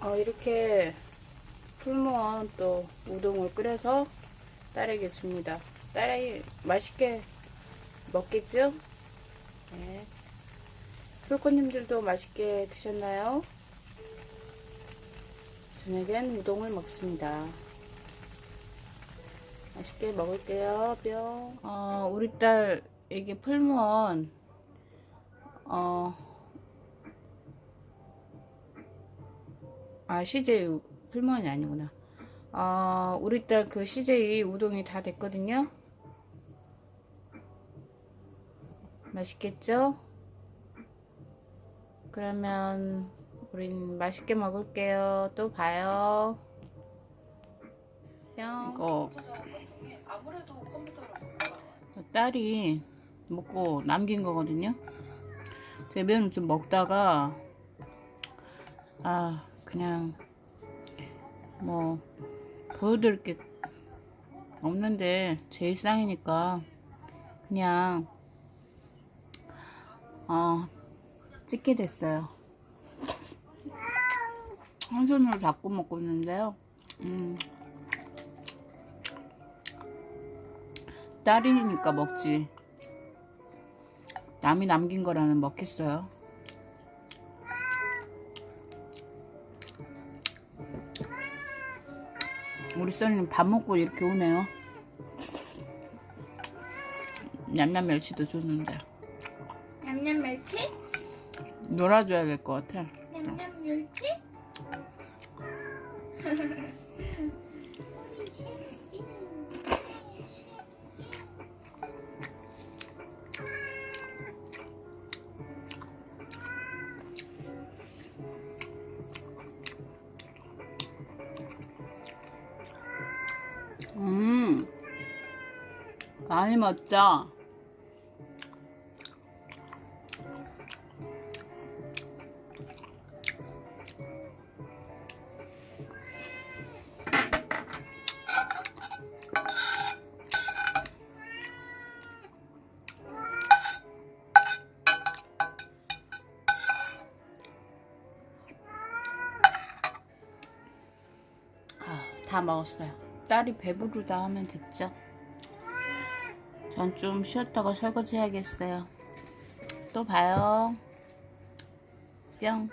어, 이렇게 풀무원 또 우동을 끓여서 딸에게 줍니다. 딸이 맛있게 먹겠죠? 네. 풀코님들도 맛있게 드셨나요? 저녁엔 우동을 먹습니다. 맛있게 먹을게요. 뿅. 어, 우리 딸 이게 풀무원 어, 아 CJ 풀무원이 아니구나. 어, 우리 딸 그 CJ 우동이 다 됐거든요. 맛있겠죠? 그러면 우린 맛있게 먹을게요. 또 봐요. 뿅. 이거 아무래도 컴퓨터로 딸이 먹고 남긴 거거든요. 제변을 좀 먹다가 아 그냥 뭐 보여드릴 게 없는데 제 일상이니까 그냥 어 찍게 됐어요. 한 손으로 잡고 먹고 있는데요. 음. 딸이니까 먹지. 남이 남긴 거라면 먹겠어요. 우리 써니는 밥 먹고 이렇게 오네요. 냠냠 멸치도 줬는데 냠냠 멸치? 놀아줘야 될 것 같아. 냠냠 멸치? 음, 많이 먹자. 아, 다 먹었어요. 딸이 배부르다 하면 됐죠. 전 좀 쉬었다가 설거지 해야겠어요. 또 봐요. 뿅.